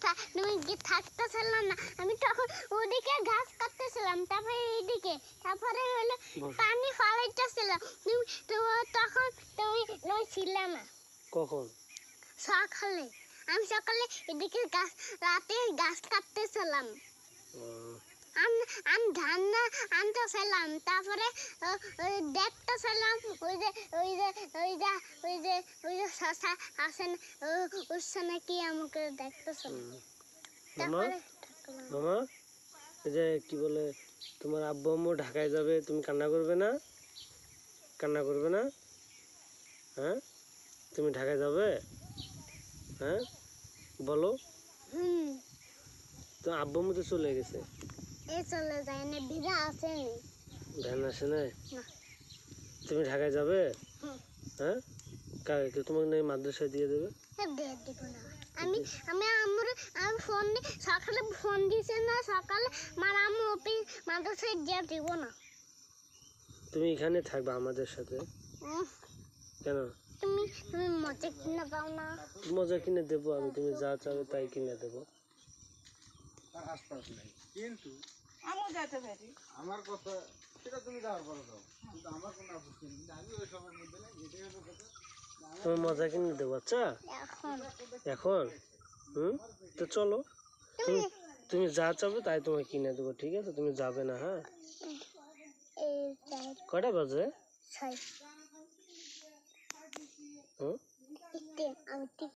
থা- তুমি থাকতেছিলাম না। আমি তখন ওদিকে ঘাস কাটতেছিলাম তারপরে এইদিকে তারপরে হলো পানি ফালাইতেছিলাম তুমি তো- তখন তুমি নই ছিলে না। কখন? সকালে। আমি সকালে এদিকে গাছ রাতে গাছ কাটতেছিলাম। আমি ধান না আনতেছিলাম তারপরে ও, ওই দেখতেছিলাম ওই যে ওই যে ওই যে ওই যে ওই যে শশা আছে না ও- ওর সঙ্গে কি আমাকে হুম। তারপরে মামা? এই যে কি বলে তোমার আব্বু আম্মু ঢাকায় যাবে তুমি কান্না করবে না? কান্না করবে না? হ্যাঁ? তুমি ঢাকায় যাবে? হ্যাঁ? বলো। হুম। তো আব্বু আম্মু তো চলে গেছে। এই চলে যায় না ভিড়া ভ্যান আসে না। তুমি ঢাকায় যাবে? হ্যাঁ? কাকে তোমাকে নাকি মাদ্রাসায় দিয়ে দেবে? এ দিয়ে দিব না। আমি আমি আমার আমি ফোন সকালে ফোন দিছে না সকালে মার আম্মু অফিস মাদ্রাসায় দিয়ে দিব না। তুমি এখানে থাকবে আমাদের সাথে। কেন? তুমি তুমি মজা কিনে পাও না। মজা কিনে দেবো আমি তুমি যা চাবে তাই কিনে দেবো। তার আশপাশ নেই কিন্তু আমিও যেতে পারি। আমার কথা সেটা তুমি যাওয়ার পরে দাও কিন্তু আমার কোনো আপত্তি নেই। আমি ওই সবের মধ্যে নেই এটাই হলো কথা। তুমি মজা কিনে দেবো আচ্ছা? এখন। এখন? হুম? তো চলো। তুমি? তুমি যা চাবে তাই তোমাকে কিনে দেবো ঠিক আছে? তুমি যাবে না হ্যাঁ? কটা বাজে? হুম?